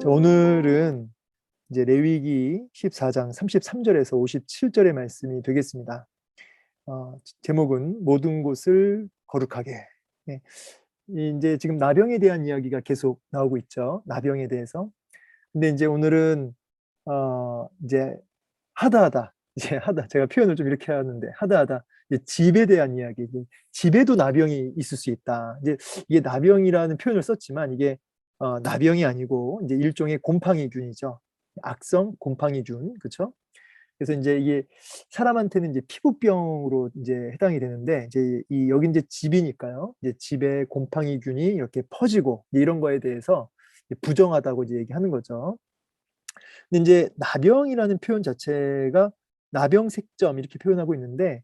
자, 오늘은 이제 레위기 14장 33절에서 57절의 말씀이 되겠습니다. 어, 제목은 모든 곳을 거룩하게. 네. 이제 지금 나병에 대한 이야기가 계속 나오고 있죠. 나병에 대해서. 근데 이제 오늘은 어, 이제 하다하다 이제 하다 제가 표현을 좀 이렇게 하는데 하다하다 집에 대한 이야기. 집에도 나병이 있을 수 있다. 이제 이게 나병이라는 표현을 썼지만 이게 어, 나병이 아니고 이제 일종의 곰팡이균이죠. 악성 곰팡이균, 그렇죠? 그래서 이제 이게 사람한테는 이제 피부병으로 이제 해당이 되는데 이제 이 여기 이제 집이니까요. 이제 집에 곰팡이균이 이렇게 퍼지고 이런 거에 대해서 부정하다고 이제 얘기하는 거죠. 근데 이제 나병이라는 표현 자체가 나병색점 이렇게 표현하고 있는데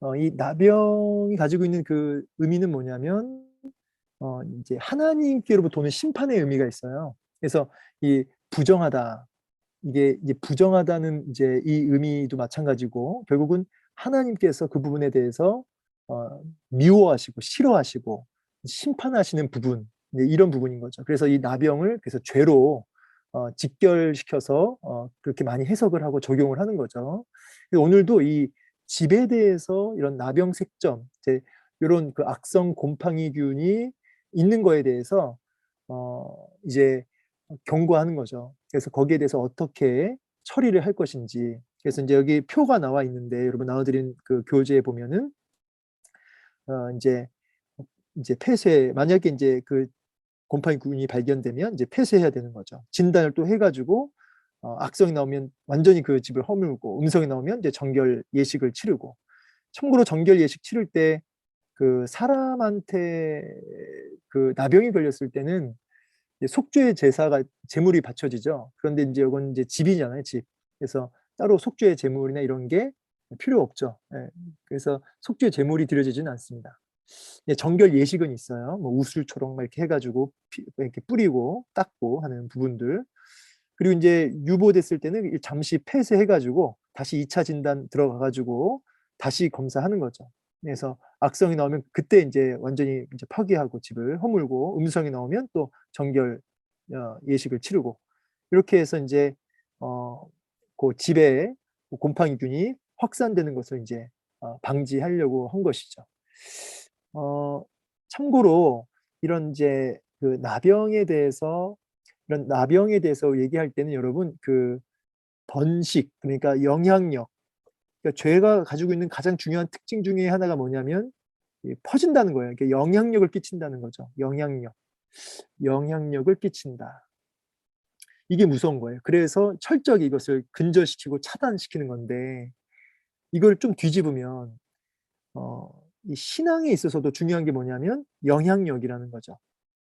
어, 이 나병이 가지고 있는 그 의미는 뭐냐면 어, 이제 하나님께로부터 오는 심판의 의미가 있어요. 그래서 이 부정하다 이게 이제 부정하다는 이제 이 의미도 마찬가지고 결국은 하나님께서 그 부분에 대해서 어, 미워하시고 싫어하시고 심판하시는 부분 이런 부분인 거죠. 그래서 이 나병을 그래서 죄로 어, 직결시켜서 어, 그렇게 많이 해석을 하고 적용을 하는 거죠. 오늘도 이 집에 대해서 이런 나병 색점, 이제 이런 그 악성 곰팡이균이 있는 거에 대해서 어, 이제 경고하는 거죠. 그래서 거기에 대해서 어떻게 처리를 할 것인지. 그래서 이제 여기 표가 나와 있는데 여러분 나와드린 그 교재에 보면은 어, 이제 이제 폐쇄 만약에 이제 그 곰팡이균이 발견되면 이제 폐쇄해야 되는 거죠. 진단을 또 해가지고 어, 악성이 나오면 완전히 그 집을 허물고 음성이 나오면 이제 정결 예식을 치르고 참고로 정결 예식 치를 때 그 사람한테 그 나병이 걸렸을 때는 속죄의 제사가 제물이 바쳐지죠. 그런데 이제 이건 이제 집이잖아요, 집. 그래서 따로 속죄의 제물이나 이런 게 필요 없죠. 예. 그래서 속죄 제물이 드려지지는 않습니다. 정결 예식은 있어요. 뭐 우술초록 이렇게 해가지고 이렇게 뿌리고 닦고 하는 부분들. 그리고 이제 유보됐을 때는 잠시 폐쇄해가지고 다시 2차 진단 들어가가지고 다시 검사하는 거죠. 그래서 악성이 나오면 그때 이제 완전히 이제 파괴하고 집을 허물고 음성이 나오면 또 정결 어, 예식을 치르고 이렇게 해서 이제 어그 집에 곰팡이균이 확산되는 것을 이제 어, 방지하려고 한 것이죠. 어 참고로 이런 이제 그 나병에 대해서 이런 나병에 대해서 얘기할 때는 여러분 그 번식 그러니까 영향력 그러니까 죄가 가지고 있는 가장 중요한 특징 중에 하나가 뭐냐면 퍼진다는 거예요. 그러니까 영향력을 끼친다는 거죠. 영향력. 영향력을 끼친다. 이게 무서운 거예요. 그래서 철저히 이것을 근절시키고 차단시키는 건데 이걸 좀 뒤집으면 어, 이 신앙에 있어서도 중요한 게 뭐냐면 영향력이라는 거죠.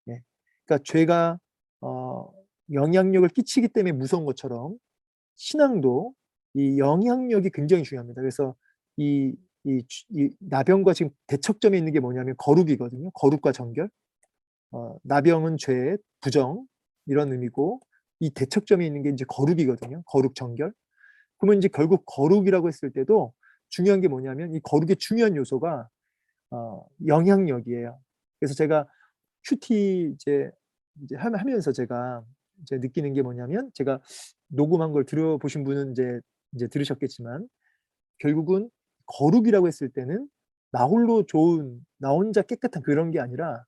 예. 그러니까 죄가 어, 영향력을 끼치기 때문에 무서운 것처럼 신앙도 이 영향력이 굉장히 중요합니다. 그래서 이, 이, 이 나병과 지금 대척점에 있는 게 뭐냐면 거룩이거든요. 거룩과 정결. 어, 나병은 죄, 부정 이런 의미고 이 대척점에 있는 게 이제 거룩이거든요. 거룩 정결. 그러면 이제 결국 거룩이라고 했을 때도 중요한 게 뭐냐면 이 거룩의 중요한 요소가 어, 영향력이에요. 그래서 제가 큐티 이제 이제 하면서 제가 이제 느끼는 게 뭐냐면 제가 녹음한 걸 들어보신 분은 이제 이제 들으셨겠지만 결국은 거룩이라고 했을 때는 나 홀로 좋은 나 혼자 깨끗한 그런 게 아니라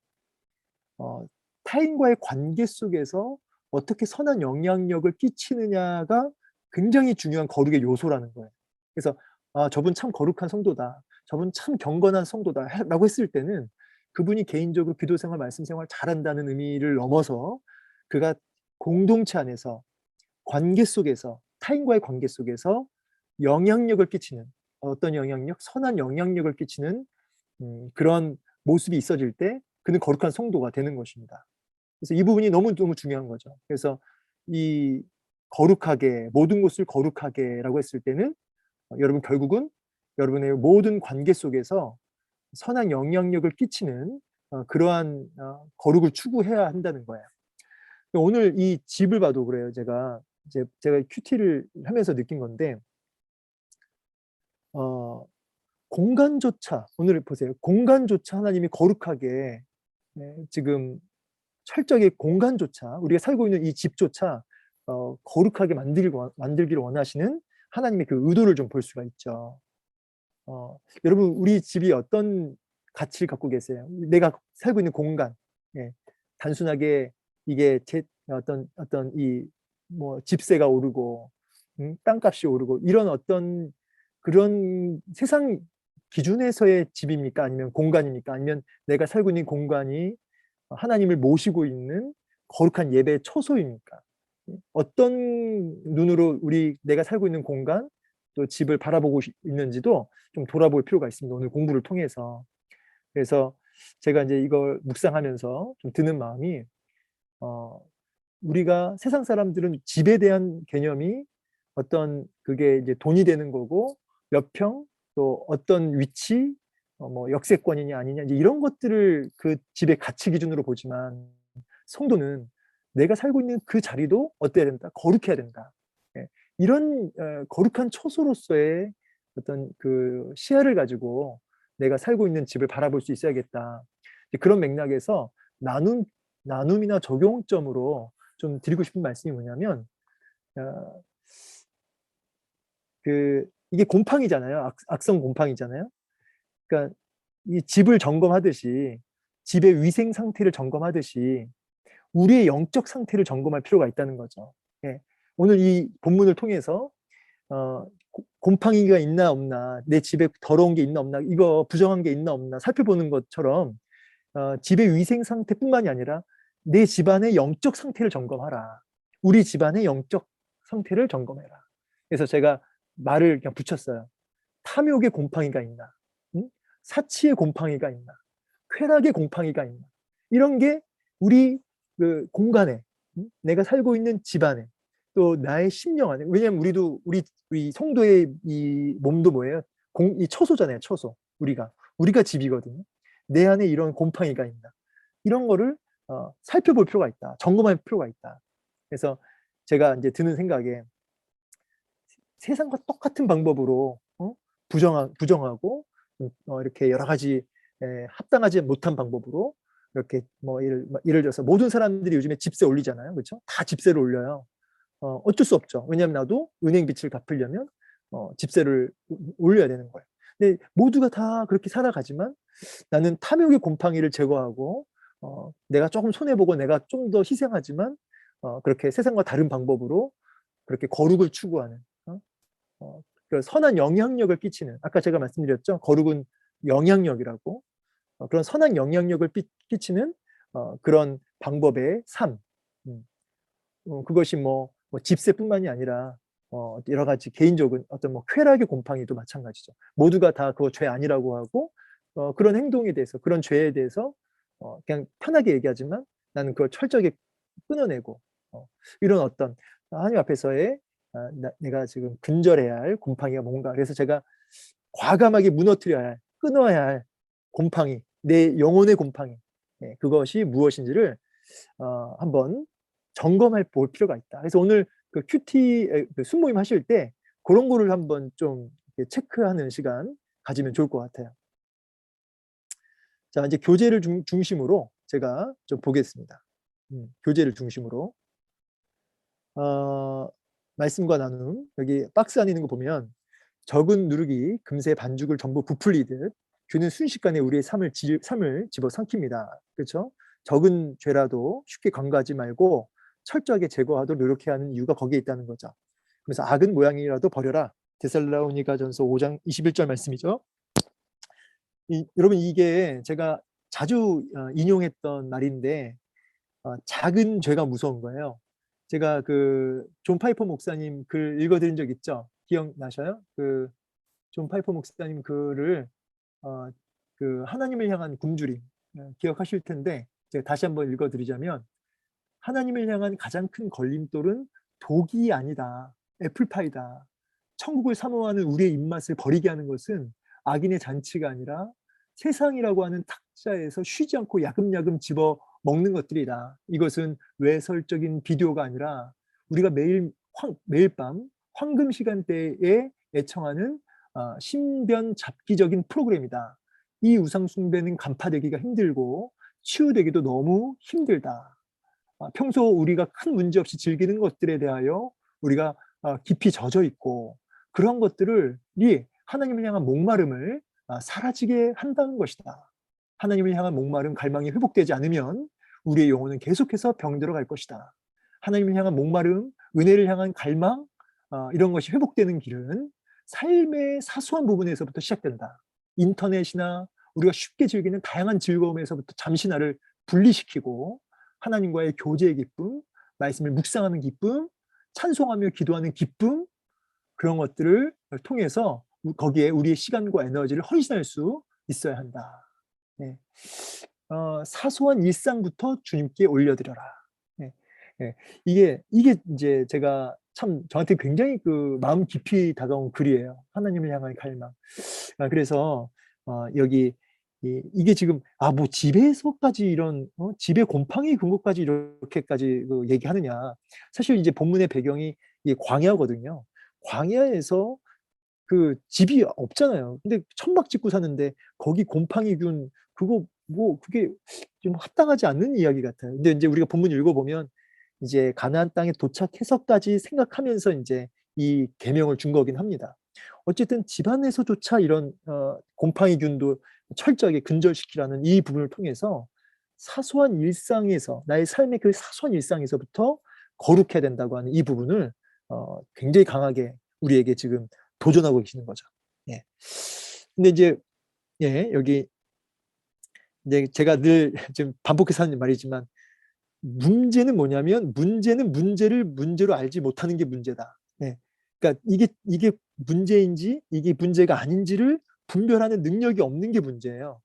어, 타인과의 관계 속에서 어떻게 선한 영향력을 끼치느냐가 굉장히 중요한 거룩의 요소라는 거예요. 그래서 아, 저분 참 거룩한 성도다. 저분 참 경건한 성도다. 라고 했을 때는 그분이 개인적으로 기도 생활, 말씀 생활 잘한다는 의미를 넘어서 그가 공동체 안에서 관계 속에서 타인과의 관계 속에서 영향력을 끼치는 어떤 영향력, 선한 영향력을 끼치는 음, 그런 모습이 있어질 때 그는 거룩한 성도가 되는 것입니다. 그래서 이 부분이 너무 너무 중요한 거죠. 그래서 이 거룩하게 모든 것을 거룩하게 라고 했을 때는 어, 여러분 결국은 여러분의 모든 관계 속에서 선한 영향력을 끼치는 어, 그러한 어, 거룩을 추구해야 한다는 거예요. 오늘 이 집을 봐도 그래요. 제가 이제 제가 큐티를 하면서 느낀 건데 어, 공간조차 오늘 보세요. 공간조차 하나님이 거룩하게 네, 지금 철저하게 공간조차 우리가 살고 있는 이 집조차 어, 거룩하게 만들기, 만들기를 원하시는 하나님의 그 의도를 좀 볼 수가 있죠. 어, 여러분 우리 집이 어떤 가치를 갖고 계세요? 내가 살고 있는 공간, 예, 단순하게 이게 제 어떤 어떤 이 뭐 집세가 오르고 음, 땅값이 오르고 이런 어떤 그런 세상 기준에서의 집입니까? 아니면 공간입니까? 아니면 내가 살고 있는 공간이 하나님을 모시고 있는 거룩한 예배의 초소입니까? 어떤 눈으로 우리 내가 살고 있는 공간 또 집을 바라보고 있는지도 좀 돌아볼 필요가 있습니다. 오늘 공부를 통해서. 그래서 제가 이제 이걸 묵상하면서 좀 드는 마음이 어 우리가 세상 사람들은 집에 대한 개념이 어떤 그게 이제 돈이 되는 거고 몇 평 또 어떤 위치 어 뭐 역세권이냐 아니냐 이제 이런 것들을 그 집의 가치 기준으로 보지만 성도는 내가 살고 있는 그 자리도 어때야 된다? 거룩해야 된다. 예. 이런 어, 거룩한 초소로서의 어떤 그 시야를 가지고 내가 살고 있는 집을 바라볼 수 있어야겠다. 그런 맥락에서 나눔 나눔이나 적용점으로 좀 드리고 싶은 말씀이 뭐냐면 어, 그 이게 곰팡이잖아요. 악, 악성 곰팡이잖아요. 그러니까 이 집을 점검하듯이 집의 위생 상태를 점검하듯이 우리의 영적 상태를 점검할 필요가 있다는 거죠. 예. 오늘 이 본문을 통해서 어, 곰팡이가 있나 없나, 내 집에 더러운 게 있나 없나, 이거 부정한 게 있나 없나 살펴보는 것처럼 어, 집의 위생 상태뿐만이 아니라 내 집안의 영적 상태를 점검하라. 우리 집안의 영적 상태를 점검해라. 그래서 제가 말을 그냥 붙였어요. 탐욕의 곰팡이가 있나? 응? 사치의 곰팡이가 있나? 쾌락의 곰팡이가 있나? 이런 게 우리 그 공간에 응? 내가 살고 있는 집안에 또 나의 심령 안에 왜냐면 우리도 우리 우리 성도의 이 몸도 뭐예요? 공, 이 처소잖아요. 처소. 우리가 우리가 집이거든요. 내 안에 이런 곰팡이가 있나? 이런 거를 어, 살펴볼 필요가 있다. 점검할 필요가 있다. 그래서 제가 이제 드는 생각에 세상과 똑같은 방법으로 어? 부정하, 부정하고 어, 이렇게 여러 가지 에, 합당하지 못한 방법으로 이렇게 뭐 예를, 예를 들어서 모든 사람들이 요즘에 집세 올리잖아요. 그렇죠? 다 집세를 올려요. 어, 어쩔 수 없죠. 왜냐하면 나도 은행 빚을 갚으려면 어, 집세를 올려야 되는 거예요. 근데 모두가 다 그렇게 살아가지만 나는 탐욕의 곰팡이를 제거하고 어, 내가 조금 손해보고 내가 좀 더 희생하지만 어, 그렇게 세상과 다른 방법으로 그렇게 거룩을 추구하는 어, 그 선한 영향력을 끼치는 아까 제가 말씀드렸죠? 거룩은 영향력이라고. 어, 그런 선한 영향력을 삐, 끼치는 어, 그런 방법의 삶. 음. 어, 그것이 뭐, 뭐, 집세뿐만이 아니라 어, 여러 가지 개인적인 어떤 뭐 쾌락의 곰팡이도 마찬가지죠. 모두가 다 그거 죄 아니라고 하고 어, 그런 행동에 대해서 그런 죄에 대해서 어, 그냥 편하게 얘기하지만 나는 그걸 철저하게 끊어내고 어, 이런 어떤 하나님 앞에서의 아, 나, 내가 지금 근절해야 할 곰팡이가 뭔가. 그래서 제가 과감하게 무너뜨려야 할 끊어야 할 곰팡이 내 영혼의 곰팡이 네, 그것이 무엇인지를 어, 한번 점검해 볼 필요가 있다. 그래서 오늘 그 큐티 그 순모임 하실 때 그런 거를 한번 좀 체크하는 시간 가지면 좋을 것 같아요 자 이제 교재를 중, 중심으로 제가 좀 보겠습니다 음, 교재를 중심으로 어, 말씀과 나눔 여기 박스 안에 있는 거 보면 적은 누르기 금세 반죽을 전부 부풀리듯 주는 순식간에 우리의 삶을, 지, 삶을 집어 삼킵니다. 그렇죠? 적은 죄라도 쉽게 간과하지 말고 철저하게 제거하도록 노력해야 하는 이유가 거기에 있다는 거죠. 그래서 악은 모양이라도 버려라. 데살라오니가 전서 5장 21절 말씀이죠. 이, 여러분 이게 제가 자주 어, 인용했던 말인데 어, 작은 죄가 무서운 거예요. 제가 그 존 파이퍼 목사님 글 읽어드린 적 있죠? 기억나셔요? 그 존 파이퍼 목사님 글을 어, 그 하나님을 향한 굶주림 어, 기억하실 텐데 제가 다시 한번 읽어드리자면 하나님을 향한 가장 큰 걸림돌은 독이 아니다. 애플파이다. 천국을 사모하는 우리의 입맛을 버리게 하는 것은 악인의 잔치가 아니라 세상이라고 하는 탁자에서 쉬지 않고 야금야금 집어 먹는 것들이다. 이것은 외설적인 비디오가 아니라 우리가 매일 황, 매일 밤 황금 시간대에 애청하는 어, 신변 잡기적인 프로그램이다. 이 우상 숭배는 간파되기가 힘들고 치유되기도 너무 힘들다. 아, 평소 우리가 큰 문제 없이 즐기는 것들에 대하여 우리가 아, 깊이 젖어 있고 그런 것들을 이 하나님을 향한 목마름을 아, 사라지게 한다는 것이다. 하나님을 향한 목마름, 갈망이 회복되지 않으면 우리의 영혼은 계속해서 병들어 갈 것이다. 하나님을 향한 목마름, 은혜를 향한 갈망, 아, 이런 것이 회복되는 길은 삶의 사소한 부분에서부터 시작된다. 인터넷이나 우리가 쉽게 즐기는 다양한 즐거움에서부터 잠시 나를 분리시키고 하나님과의 교제의 기쁨, 말씀을 묵상하는 기쁨, 찬송하며 기도하는 기쁨 그런 것들을 통해서 거기에 우리의 시간과 에너지를 헌신할 수 있어야 한다. 네. 어, 사소한 일상부터 주님께 올려드려라. 네. 네. 이게 이게 이제 제가 참 저한테 굉장히 그 마음 깊이 다가온 글이에요. 하나님을 향한 갈망. 아, 그래서 어, 여기 이, 이게 지금 아 뭐 집에서까지 이런 어? 집에 곰팡이 근거까지 이렇게까지 그 얘기하느냐 사실 이제 본문의 배경이 이 광야거든요 광야에서 그 집이 없잖아요. 근데 천막 짓고 사는데 거기 곰팡이균 그거 뭐 그게 좀 합당하지 않는 이야기 같아요. 근데 이제 우리가 본문 읽어보면 이제 가나안 땅에 도착해서까지 생각하면서 이제 이 계명을 준 거긴 합니다. 어쨌든 집안에서조차 이런 어, 곰팡이균도 철저하게 근절시키라는 이 부분을 통해서 사소한 일상에서 나의 삶의 그 사소한 일상에서부터 거룩해야 된다고 하는 이 부분을 어, 굉장히 강하게 우리에게 지금 도전하고 계시는 거죠. 예. 근데 이제 예 여기 이제 제가 늘 지금 반복해서 하는 말이지만 문제는 뭐냐면 문제는 문제를 문제로 알지 못하는 게 문제다. 예. 그러니까 이게 이게 문제인지 이게 문제가 아닌지를 분별하는 능력이 없는 게 문제예요.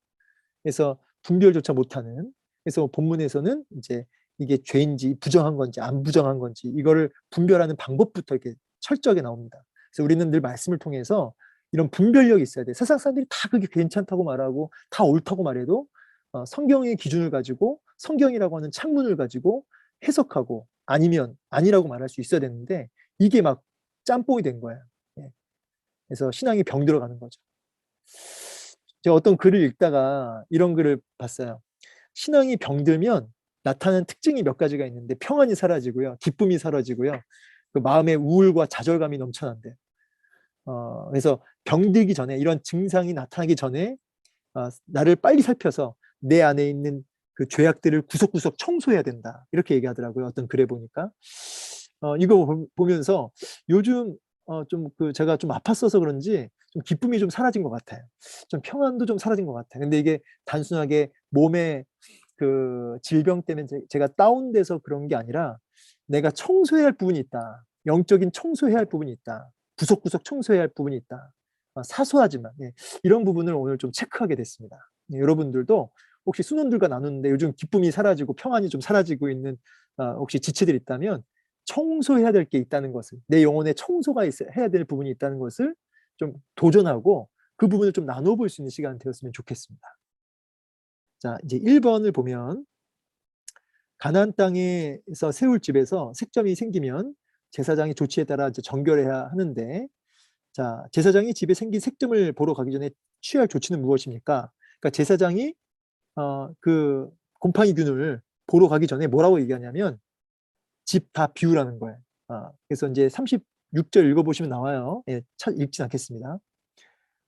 그래서 분별조차 못하는. 그래서 본문에서는 이제 이게 죄인지 부정한 건지 안 부정한 건지 이거를 분별하는 방법부터 이렇게 철저하게 나옵니다. 그래서 우리는 늘 말씀을 통해서 이런 분별력이 있어야 돼. 세상 사람들이 다 그게 괜찮다고 말하고 다 옳다고 말해도 어, 성경의 기준을 가지고 성경이라고 하는 창문을 가지고 해석하고 아니면 아니라고 말할 수 있어야 되는데 이게 막 짬뽕이 된 거예요. 예. 그래서 신앙이 병들어 가는 거죠. 제가 어떤 글을 읽다가 이런 글을 봤어요. 신앙이 병들면 나타나는 특징이 몇 가지가 있는데 평안이 사라지고요. 기쁨이 사라지고요. 그 마음의 우울과 좌절감이 넘쳐난대. 어, 그래서 병들기 전에 이런 증상이 나타나기 전에 어, 나를 빨리 살펴서 내 안에 있는 그 죄악들을 구석구석 청소해야 된다. 이렇게 얘기하더라고요. 어떤 글에 보니까. 어, 이거 보면서 요즘 어, 좀 그 제가 좀 아팠어서 그런지 좀 기쁨이 좀 사라진 것 같아요. 좀 평안도 좀 사라진 것 같아요. 근데 이게 단순하게 몸의 그 질병 때문에 제가 다운돼서 그런 게 아니라 내가 청소해야 할 부분이 있다. 영적인 청소해야 할 부분이 있다. 구석구석 청소해야 할 부분이 있다. 어, 사소하지만 예, 이런 부분을 오늘 좀 체크하게 됐습니다. 예, 여러분들도 혹시 순원들과 나누는데 요즘 기쁨이 사라지고 평안이 좀 사라지고 있는 어, 혹시 지체들 있다면 청소해야 될 게 있다는 것을 내 영혼에 청소가 있어, 해야 될 부분이 있다는 것을 좀 도전하고 그 부분을 좀 나눠 볼 수 있는 시간 되었으면 좋겠습니다. 자, 이제 1번을 보면 가나안 땅에서 세울 집에서 색점이 생기면 제사장이 조치에 따라 이제 정결해야 하는데 자, 제사장이 집에 생긴 색점을 보러 가기 전에 취할 조치는 무엇입니까? 그러니까 제사장이 어, 그 곰팡이균을 보러 가기 전에 뭐라고 얘기하냐면 집 다 비우라는 거예요. 어, 그래서 이제 36절 읽어보시면 나와요. 예, 읽진 않겠습니다.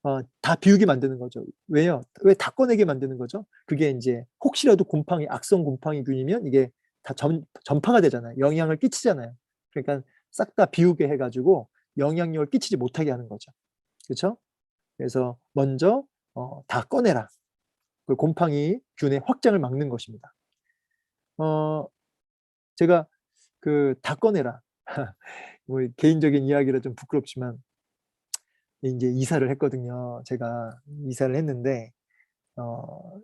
어, 다 비우게 만드는 거죠. 왜요? 왜 다 꺼내게 만드는 거죠? 그게 이제 혹시라도 곰팡이, 악성 곰팡이균이면 이게 다 전, 전파가 되잖아요. 영향을 끼치잖아요. 그러니까 싹 다 비우게 해가지고 영향력을 끼치지 못하게 하는 거죠. 그렇죠? 그래서 먼저 어, 다 꺼내라. 그 곰팡이 균의 확장을 막는 것입니다. 어, 제가 그 다 꺼내라. 뭐 개인적인 이야기라 좀 부끄럽지만 이제 이사를 했거든요. 제가 이사를 했는데 어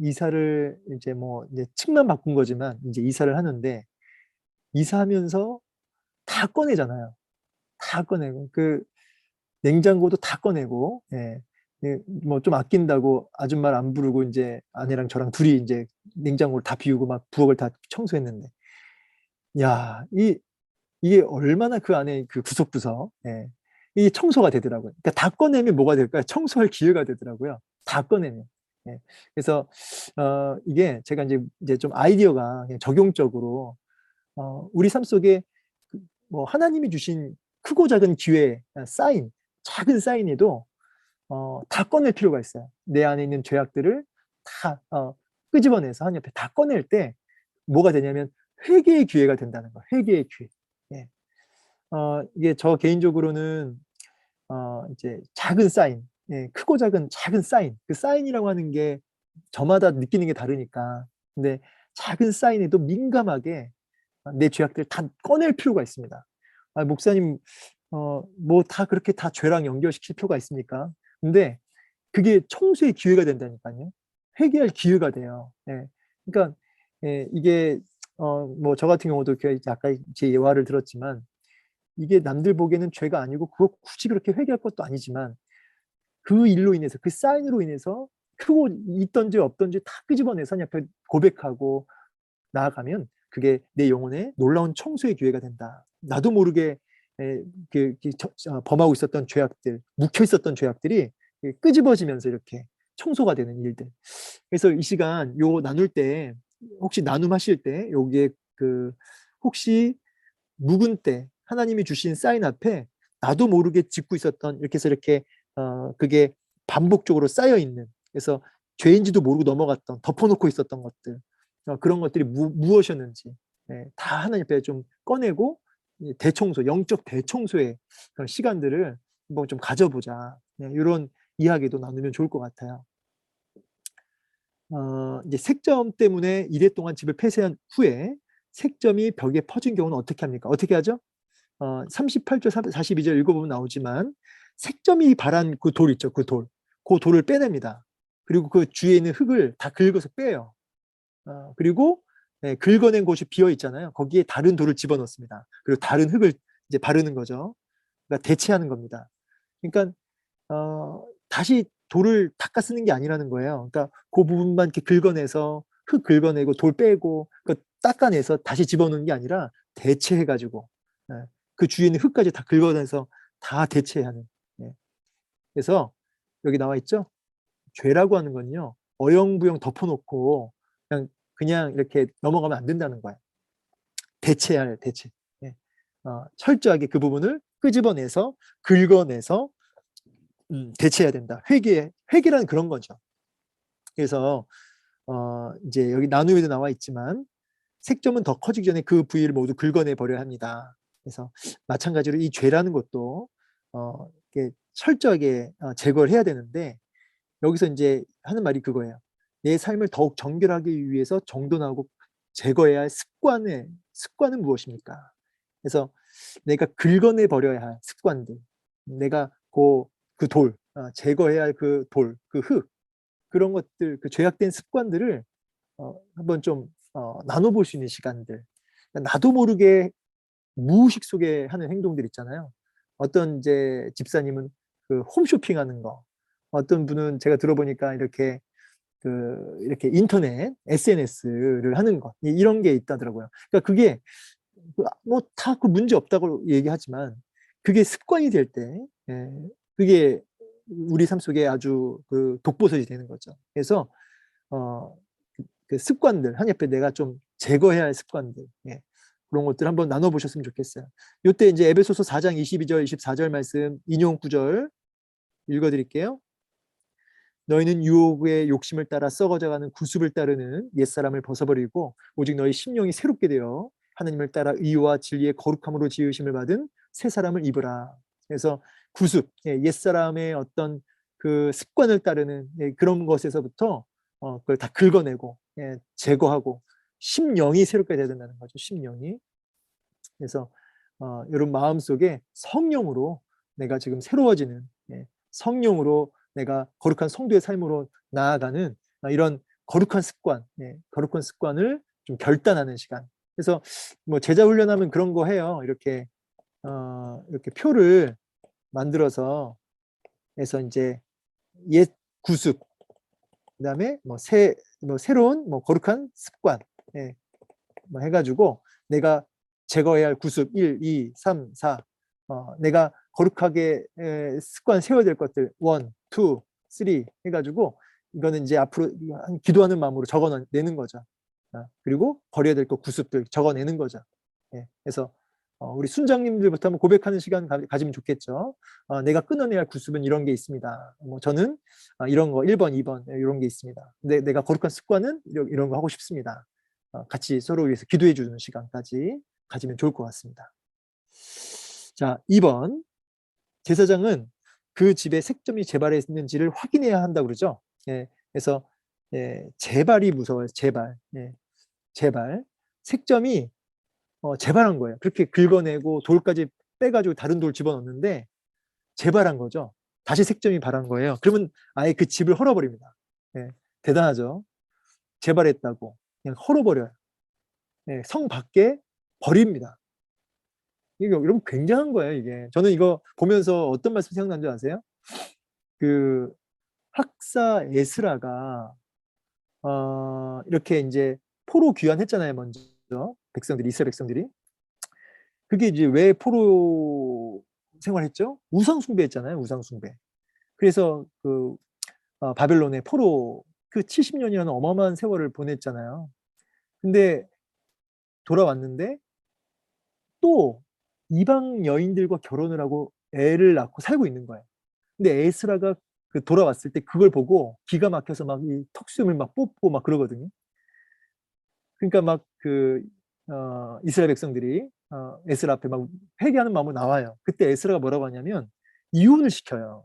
이사를 이제 뭐 이제 층만 바꾼 거지만 이제 이사를 하는데 이사하면서 다 꺼내잖아요. 다 꺼내고 그 냉장고도 다 꺼내고 예. 예뭐 좀 아낀다고 아줌마를 안 부르고 이제 아내랑 저랑 둘이 이제 냉장고를 다 비우고 막 부엌을 다 청소했는데 야, 이 이게 얼마나 그 안에 그 구석구석 예. 이 청소가 되더라고요. 그러니까 다 꺼내면 뭐가 될까요? 청소할 기회가 되더라고요. 다 꺼내면. 예. 그래서 어, 이게 제가 이제 이제 좀 아이디어가 적용적으로 어, 우리 삶 속에 그, 뭐 하나님이 주신 크고 작은 기회, 아, 사인, 작은 사인에도 어, 다 꺼낼 필요가 있어요. 내 안에 있는 죄악들을 다 어, 끄집어내서 하나님 앞에 다 꺼낼 때 뭐가 되냐면 회개의 기회가 된다는 거. 회개의 기회. 예. 어, 이게 저 개인적으로는 어, 이제 작은 사인, 예, 크고 작은 작은 사인. 그 사인이라고 하는 게 저마다 느끼는 게 다르니까. 근데 작은 사인에도 민감하게 내 죄악들을 다 꺼낼 필요가 있습니다. 아, 목사님, 어, 뭐 다 그렇게 다 죄랑 연결시킬 필요가 있습니까? 근데 그게 청소의 기회가 된다니까요. 회개할 기회가 돼요. 예. 그러니까 예, 이게 어, 뭐 저 같은 경우도 그 아까 제 예화를 들었지만 이게 남들 보기에는 죄가 아니고 그거 굳이 그렇게 회개할 것도 아니지만 그 일로 인해서 그 사인으로 인해서 크고 있던지 없던지 다 끄집어내서 앞에 고백하고 나아가면 그게 내 영혼에 놀라운 청소의 기회가 된다. 나도 모르게 에, 그, 그 범하고 있었던 죄악들, 묵혀 있었던 죄악들이 그 끄집어지면서 이렇게 청소가 되는 일들. 그래서 이 시간 요 나눌 때 혹시 나눔하실 때 여기에 그 혹시 묵은 때 하나님이 주신 사인 앞에 나도 모르게 짓고 있었던 이렇게 해서 이렇게 어 그게 반복적으로 쌓여 있는 그래서 죄인지도 모르고 넘어갔던 덮어놓고 있었던 것들 어, 그런 것들이 무, 무엇이었는지 예, 다 하나님 앞에 좀 꺼내고 이 대청소 영적 대청소의 그런 시간들을 한번 좀 가져보자 네, 이런 이야기도 나누면 좋을 것 같아요. 어, 이제 색점 때문에 이래 동안 집을 폐쇄한 후에 색점이 벽에 퍼진 경우는 어떻게 합니까? 어떻게 하죠? 어, 38절, 42절 읽어보면 나오지만 색점이 발한 그돌 있죠. 그 돌. 그 돌을 빼냅니다. 그리고 그 주위에 있는 흙을 다 긁어서 빼요. 어, 그리고 예, 긁어낸 곳이 비어 있잖아요. 거기에 다른 돌을 집어넣습니다. 그리고 다른 흙을 이제 바르는 거죠. 그러니까 대체하는 겁니다. 그러니까 어, 다시 돌을 닦아 쓰는 게 아니라는 거예요. 그러니까 그 부분만 이렇게 긁어내서 흙 긁어내고 돌 빼고 그 닦아내서 다시 집어넣는 게 아니라 대체해가지고 예, 그 주위에 있는 흙까지 다 긁어내서 다 대체하는. 예. 그래서 여기 나와 있죠. 죄라고 하는 건요. 어영부영 덮어놓고 그냥 이렇게 넘어가면 안 된다는 거예요. 대체해야 해요. 대체. 예. 어, 철저하게 그 부분을 끄집어내서 긁어내서 음, 대체해야 된다. 회계, 회계라는 그런 거죠. 그래서 어, 이제 여기 나눔에도 나와 있지만 색점은 더 커지기 전에 그 부위를 모두 긁어내 버려야 합니다. 그래서 마찬가지로 이 죄라는 것도 어, 이렇게 철저하게 어, 제거를 해야 되는데 여기서 이제 하는 말이 그거예요. 내 삶을 더욱 정결하기 위해서 정돈하고 제거해야 할 습관의 습관은 무엇입니까? 그래서 내가 긁어내 버려야 할 습관들, 내가 그 그 돌, 어, 제거해야 할 그 돌, 그 흙, 그런 것들, 그 죄악된 습관들을 어, 한번 좀 어, 나눠볼 수 있는 시간들. 나도 모르게 무의식 속에 하는 행동들 있잖아요. 어떤 이제 집사님은 그 홈쇼핑 하는 거, 어떤 분은 제가 들어보니까 이렇게 그 이렇게 인터넷 SNS를 하는 것 이- 이런 게 있다더라고요. 그러니까 그게 뭐 다 그 문제 없다고 얘기하지만 그게 습관이 될때 예, 그게 우리 삶 속에 아주 그 독보섯이 되는 거죠. 그래서 어, 그- 그 습관들 한 옆에 내가 좀 제거해야 할 습관들 예, 그런 것들 한번 나눠보셨으면 좋겠어요. 이때 이제 에베소서 4장 22절 24절 말씀 인용 구절 읽어드릴게요. 너희는 유혹의 욕심을 따라 썩어져가는 구습을 따르는 옛사람을 벗어버리고 오직 너희 심령이 새롭게 되어 하나님을 따라 의와 진리의 거룩함으로 지으심을 받은 새 사람을 입으라. 그래서 구습, 예, 옛사람의 어떤 그 습관을 따르는 예, 그런 것에서부터 어, 그걸 다 긁어내고 예, 제거하고 심령이 새롭게 돼야 된다는 거죠. 심령이. 그래서 어, 여러분 마음속에 성령으로 내가 지금 새로워지는 예, 성령으로 내가 거룩한 성도의 삶으로 나아가는 어, 이런 거룩한 습관, 예, 거룩한 습관을 좀 결단하는 시간. 그래서 뭐 제자 훈련하면 그런 거 해요. 이렇게 어, 이렇게 표를 만들어서 해서 이제 옛 구습, 그다음에 뭐 새, 뭐 새로운 뭐 거룩한 습관, 예, 뭐 해가지고 내가 제거해야 할 구습 1, 2, 3, 4, 어, 내가 거룩하게 에, 습관 세워야 될 것들 1, 2, 3 해가지고 이거는 이제 앞으로 한 기도하는 마음으로 적어내는 거죠. 아, 그리고 버려야 될 것 구습들 적어내는 거죠. 예, 그래서 어, 우리 순장님들부터 한번 고백하는 시간 가, 지면 좋겠죠. 어, 내가 끊어내야 할 구습은 이런 게 있습니다. 뭐 저는 어, 이런 거 1번, 2번 이런 게 있습니다. 근데 내가 거룩한 습관은 이런, 거 하고 싶습니다. 어, 같이 서로 위해서 기도해 주는 시간까지 가지면 좋을 것 같습니다. 자, 2번. 제사장은 그 집에 색점이 재발했는지를 확인해야 한다고 그러죠. 예, 그래서 예, 재발이 무서워요. 재발. 예, 재발. 색점이 어, 재발한 거예요. 그렇게 긁어내고 돌까지 빼가지고 다른 돌 집어넣는데 재발한 거죠. 다시 색점이 발한 거예요. 그러면 아예 그 집을 헐어버립니다. 예, 대단하죠. 재발했다고 그냥 헐어버려요. 예, 성 밖에 버립니다. 이게 여러분 굉장한 거예요, 이게. 저는 이거 보면서 어떤 말씀 생각난 줄 아세요? 그 학사 에스라가 어, 이렇게 이제 포로 귀환했잖아요, 먼저. 백성들이, 이스라엘 백성들이. 그게 이제 왜 포로 생활했죠? 우상 숭배했잖아요, 우상 숭배. 그래서 그 어, 바벨론의 포로 그 70년이라는 어마어마한 세월을 보냈잖아요. 근데 돌아왔는데 또 이방 여인들과 결혼을 하고 애를 낳고 살고 있는 거예요. 근데 에스라가 그 돌아왔을 때 그걸 보고 기가 막혀서 막 이 턱수염을 막 뽑고 막 그러거든요. 그러니까 막그 어, 이스라엘 백성들이 어, 에스라 앞에 막 회개하는 마음으로 나와요. 그때 에스라가 뭐라고 하냐면 이혼을 시켜요.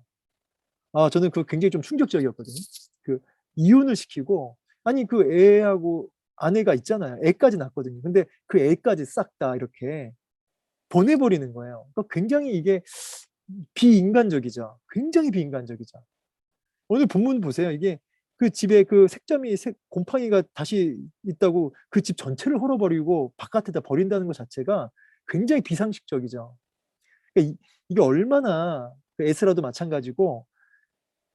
아, 저는 그거 굉장히 좀 충격적이었거든요. 그 이혼을 시키고 아니 그 애하고 아내가 있잖아요. 애까지 낳거든요. 근데 그 애까지 싹 다 이렇게 보내버리는 거예요. 그러니까 굉장히 이게 비인간적이죠. 굉장히 비인간적이죠. 오늘 본문 보세요. 이게 그 집에 그 색점이 색, 곰팡이가 다시 있다고 그 집 전체를 헐어버리고 바깥에다 버린다는 것 자체가 굉장히 비상식적이죠. 그러니까 이, 게 얼마나 그 에스라도 마찬가지고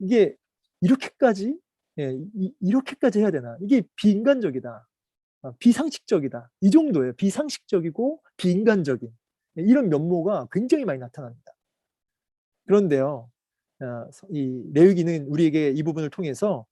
이게 이렇게까지 예, 이, 렇게까지 해야 되나? 이게 비인간적이다. 어, 비상식적이다. 이 정도예요. 비상식적이고 비인간적인 예, 이런 면모가 굉장히 많이 나타납니다. 그런데요, 어, 이 레위기는 우리에게 이 부분을 통해서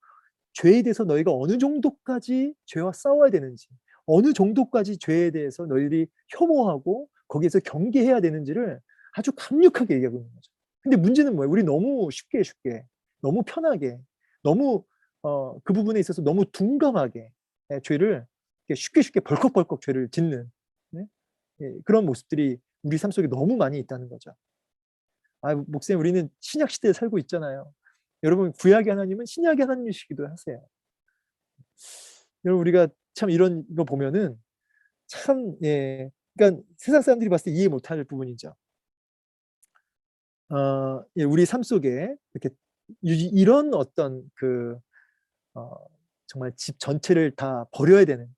죄에 대해서 너희가 어느 정도까지 죄와 싸워야 되는지, 어느 정도까지 죄에 대해서 너희들이 혐오하고 거기에서 경계해야 되는지를 아주 강력하게 얘기하고 있는 거죠. 근데 문제는 뭐예요? 우리 너무 쉽게 쉽게, 너무 편하게, 너무 어, 그 부분에 있어서 너무 둔감하게 예, 죄를 쉽게 쉽게 벌컥벌컥 죄를 짓는 네? 예, 그런 모습들이 우리 삶 속에 너무 많이 있다는 거죠. 아, 목사님, 우리는 신약 시대에 살고 있잖아요. 여러분, 구약의 하나님은 신약의 하나님이시기도 하세요. 여러분, 우리가 참 이런 거 보면은 참, 예, 그러니까 세상 사람들이 봤을 때 이해 못할 부분이죠. 어, 예, 우리 삶 속에 이렇게 이런 어떤 그 어, 정말 집 전체를 다 버려야 되는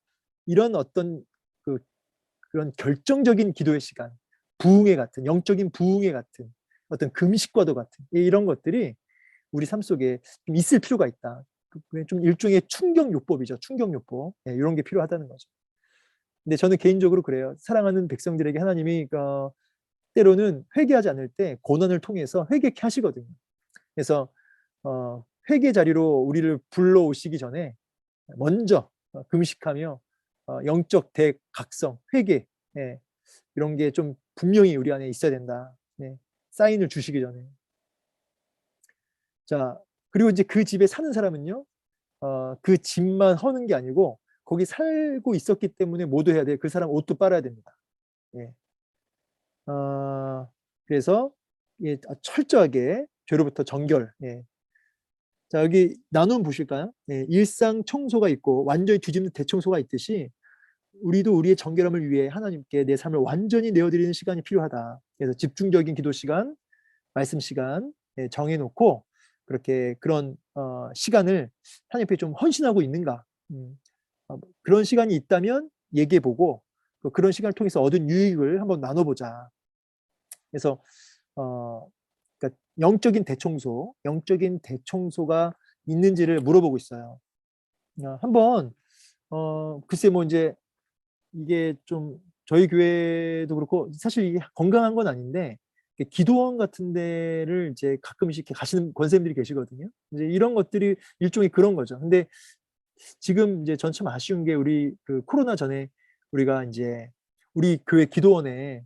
이런 어떤 그 그런 결정적인 기도의 시간, 부흥회 같은 영적인 부흥회 같은 어떤 금식과도 같은 이런 것들이 우리 삶 속에 좀 있을 필요가 있다. 그, 좀 일종의 충격요법이죠. 충격요법 네, 이런 게 필요하다는 거죠. 근데 저는 개인적으로 그래요. 사랑하는 백성들에게 하나님이 어, 때로는 회개하지 않을 때 고난을 통해서 회개케 하시거든요. 그래서 어, 회개 자리로 우리를 불러오시기 전에 먼저 어, 금식하며 어, 영적 대각성, 회개 예, 이런 게 좀 분명히 우리 안에 있어야 된다. 네. 사인을 주시기 전에. 자, 그리고 이제 그 집에 사는 사람은요, 어, 그 집만 허는 게 아니고, 거기 살고 있었기 때문에 모두 해야 돼. 그 사람 옷도 빨아야 됩니다. 예. 어, 그래서, 예, 철저하게 죄로부터 정결. 예. 자, 여기 나눔 보실까요? 예, 일상 청소가 있고, 완전히 뒤집는 대청소가 있듯이, 우리도 우리의 정결함을 위해 하나님께 내 삶을 완전히 내어드리는 시간이 필요하다. 그래서 집중적인 기도 시간, 말씀 시간 예, 정해놓고 그렇게 그런 어, 시간을 하나님 앞에 좀 헌신하고 있는가. 음, 어, 그런 시간이 있다면 얘기해보고 그런 시간을 통해서 얻은 유익을 한번 나눠보자. 그래서 어, 그러니까 영적인 대청소, 영적인 대청소가 있는지를 물어보고 있어요. 어, 한번 어, 글쎄 뭐 이제 이게 좀 저희 교회도 그렇고 사실 이게 건강한 건 아닌데 기도원 같은 데를 이제 가끔씩 이렇게 가시는 권사님들이 계시거든요. 이제 이런 것들이 일종의 그런 거죠. 근데 지금 이제 전 참 아쉬운 게 우리 그 코로나 전에 우리가 이제 우리 교회 기도원에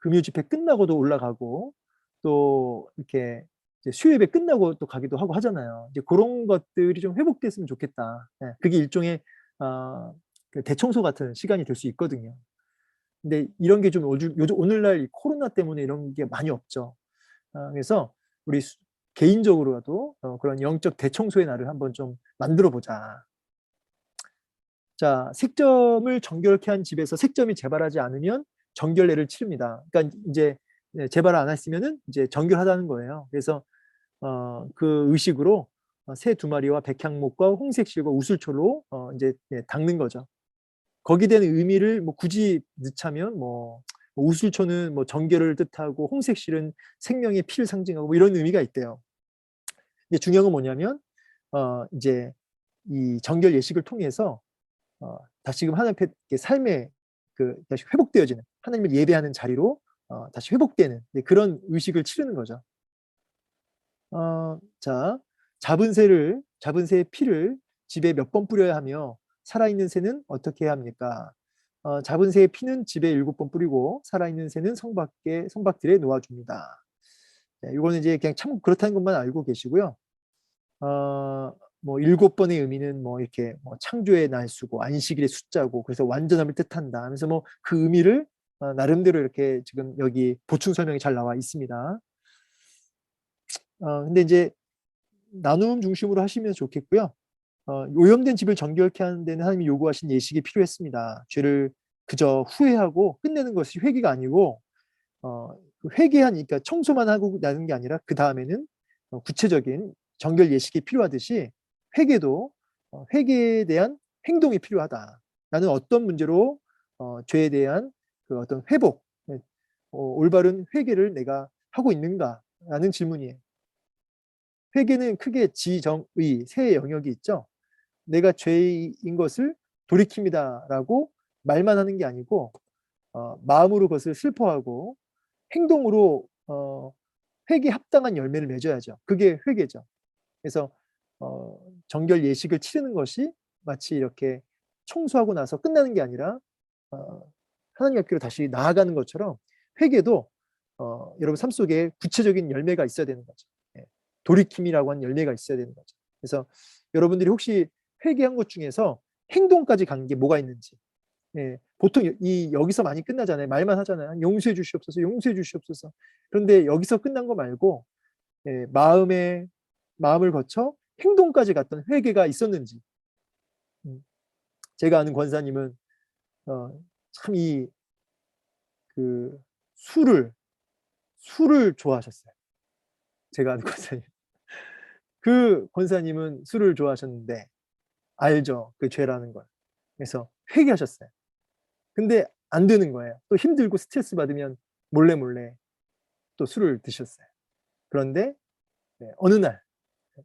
금요 집회 끝나고도 올라가고 또 이렇게 수요예배 끝나고 또 가기도 하고 하잖아요. 이제 그런 것들이 좀 회복됐으면 좋겠다. 예, 그게 일종의 아, 그 대청소 같은 시간이 될 수 있거든요. 근데 이런 게 좀 요즘, 오늘날 이 코로나 때문에 이런 게 많이 없죠. 아, 그래서 우리 수- 개인적으로라도 어, 그런 영적 대청소의 날을 한번 좀 만들어 보자. 자, 색점을 정결케 한 집에서 색점이 재발하지 않으면 정결례를 치릅니다. 그러니까 이제 네, 재발 안 했으면은 이제 정결하다는 거예요. 그래서 어, 그 의식으로 어, 새두 마리와 백향목과 홍색실과 우슬초로 어, 이제 예, 닦는 거죠. 거기에 대한 의미를 뭐 굳이 넣자면 뭐 우슬초는 뭐 정결을 뜻하고 홍색실은 생명의 피를 상징하고 뭐 이런 의미가 있대요. 근데 중요한 건 뭐냐면 어, 이제 이 정결 예식을 통해서 어, 다시금 하나님 앞에 이렇게 삶의 그 다시 회복되어지는 하나님을 예배하는 자리로 어, 다시 회복되는 네, 그런 의식을 치르는 거죠. 어, 자, 잡은 새를 잡은 새의 피를 집에 몇 번 뿌려야 하며 살아있는 새는 어떻게 해야 합니까? 어, 잡은 새의 피는 집에 일곱 번 뿌리고 살아있는 새는 성밖에 성박들에 놓아줍니다. 네, 이거는 이제 그냥 참 그렇다는 것만 알고 계시고요. 어, 뭐 일곱 번의 의미는 뭐 이렇게 뭐 창조의 날수고 안식일의 숫자고 그래서 완전함을 뜻한다. 하면서 뭐 그 의미를 어, 나름대로 이렇게 지금 여기 보충 설명이 잘 나와 있습니다. 어, 근데 이제 나눔 중심으로 하시면 좋겠고요. 어, 오염된 집을 정결케 하는 데는 하나님이 요구하신 예식이 필요했습니다. 죄를 그저 후회하고 끝내는 것이 회개가 아니고 어, 그 회개하니까 청소만 하고 나는 게 아니라 그 다음에는 어, 구체적인 정결 예식이 필요하듯이 회개도 어, 회개에 대한 행동이 필요하다. 나는 어떤 문제로 어, 죄에 대한 그 어떤 회복, 예, 어, 올바른 회개를 내가 하고 있는가라는 질문이에요. 회개는 크게 지정의 세 영역이 있죠. 내가 죄인 것을 돌이킵니다라고 말만 하는 게 아니고 어, 마음으로 그것을 슬퍼하고 행동으로 어, 회개 합당한 열매를 맺어야죠. 그게 회개죠. 그래서 어, 정결 예식을 치르는 것이 마치 이렇게 청소하고 나서 끝나는 게 아니라 어, 하나님 앞으로 다시 나아가는 것처럼 회개도 어, 여러분 삶 속에 구체적인 열매가 있어야 되는 거죠. 예, 돌이킴이라고 하는 열매가 있어야 되는 거죠. 그래서 여러분들이 혹시 회개한 것 중에서 행동까지 간 게 뭐가 있는지 예, 보통 여- 이 여기서 많이 끝나잖아요. 말만 하잖아요. 용서해 주시옵소서, 용서해 주시옵소서. 그런데 여기서 끝난 거 말고 예, 마음에 마음을 거쳐 행동까지 갔던 회개가 있었는지. 음, 제가 아는 권사님은 어, 참이 그 술을 술을 좋아하셨어요. 제가 아는 권사님. 그 권사님은 술을 좋아하셨는데 알죠 그 죄라는 걸. 그래서 회개하셨어요. 근데 안 되는 거예요. 또 힘들고 스트레스 받으면 몰래 몰래 또 술을 드셨어요. 그런데 네, 어느 날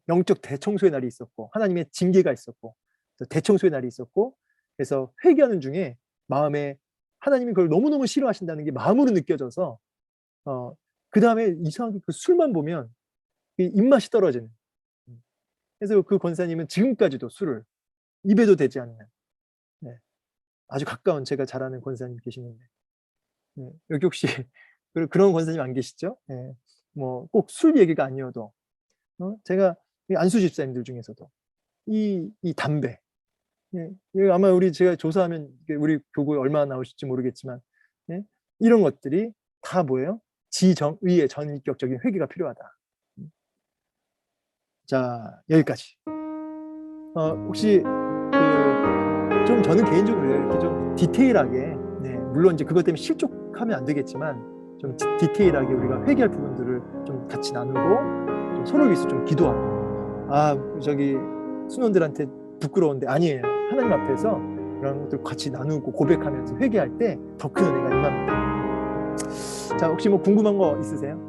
영적 대청소의 날이 있었고 하나님의 징계가 있었고 또 대청소의 날이 있었고 그래서 회개하는 중에 마음에 하나님이 그걸 너무너무 싫어하신다는 게 마음으로 느껴져서 어, 그 다음에 이상하게 그 술만 보면 이 입맛이 떨어지는 음. 그래서 그 권사님은 지금까지도 술을 입에도 대지 않는 네, 아주 가까운 제가 잘 아는 권사님 계시는데 네, 여기 혹시 그- 그런 권사님 안 계시죠? 네, 뭐꼭 술 얘기가 아니어도 어? 제가 이 안수 집사님들 중에서도 이, 이 담배 예, 이거 아마 우리 제가 조사하면 우리 교구에 얼마나 나오실지 모르겠지만 예, 이런 것들이 다 뭐예요? 지정의의 전인격적인 회개가 필요하다. 음. 자 여기까지. 어, 혹시 그, 좀 저는 개인적으로 이렇게 좀 디테일하게 네, 물론 이제 그것 때문에 실족하면 안 되겠지만 좀 디, 디테일하게 우리가 회개할 부분들을 좀 같이 나누고 좀 서로 위해서 좀 기도하고. 아 저기 순원들한테 부끄러운데 아니에요. 하나님 앞에서 이런 것들 같이 나누고 고백하면서 회개할 때 더 큰 은혜가 임합니다. 자 혹시 뭐 궁금한 거 있으세요?